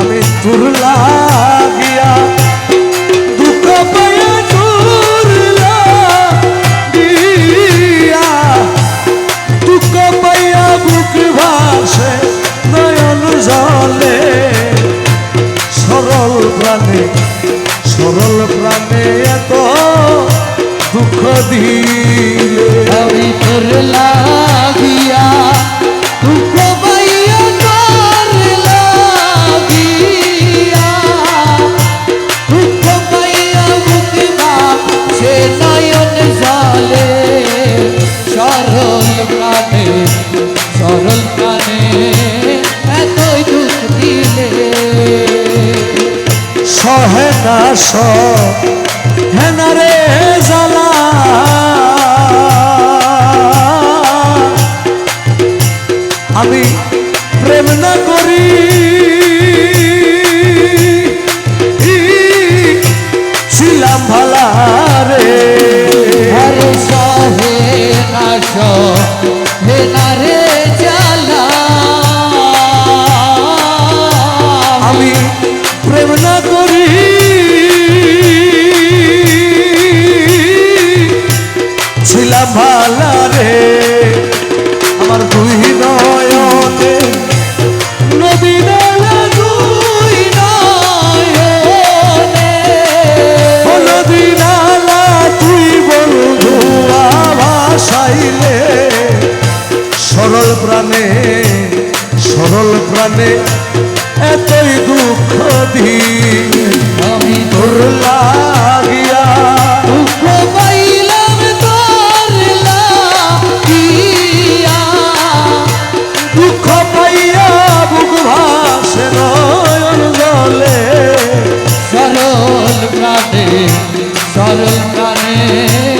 আমি তোর লাগিয়া, দুঃখ পাইয়া তোর লাগিয়া, দুঃখ পাইয়া বুক ভাসে নয়ন জলে। সরল প্রাণে সরল প্রাণে এত দুঃখ দিলে। আমি তোর সহে না সহে না রে জ্বালা আমি প্রেম না করি। প্রাণে, সরল প্রাণে এতই দুঃখ দিয়ে আমি তোর লাগিয়া দুঃখ পাইলাম, তোর লাগিয়া। দুঃখ পাইয়া বুক ভাসে নয়ন সরল প্রাণে সরল প্রাণে।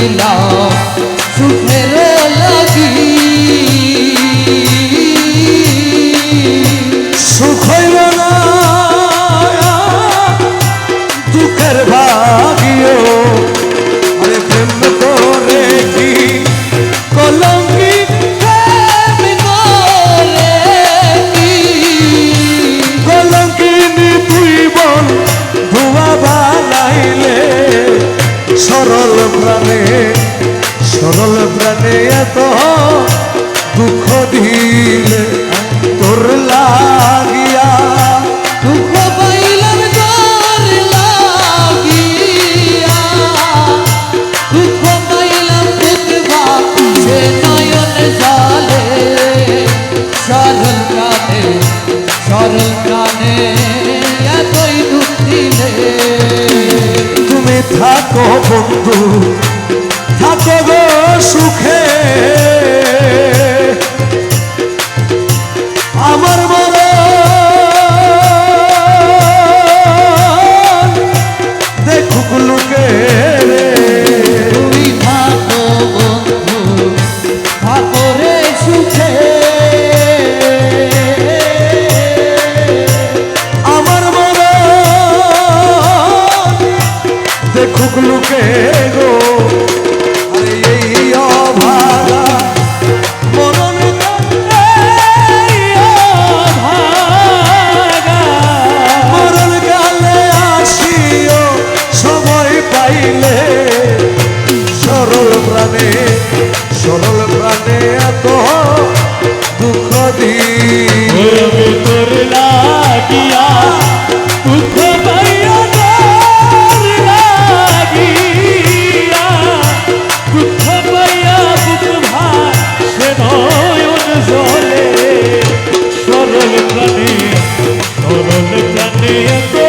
করিলাম এত দুঃখ দিলে তোর লাগিয়া। দুঃখ পাইলাম তোর লাগিয়া। দুঃখ পাইলাম দুঃখ সে নয়ন জলে। সরল প্রাণে সরল প্রাণে এতই দুঃখ দিলে। তুমি থাকো বন্ধু দেখুক লোকে গো। এই অভাগা মরণ মরণ কালে আসিও, সময় পাইলে। সরল প্রাণে সরল প্রাণে এত দুঃখ দিয়ে তোর লাগিয়া দুঃখ সরল প্রাণে সরল প্রাণে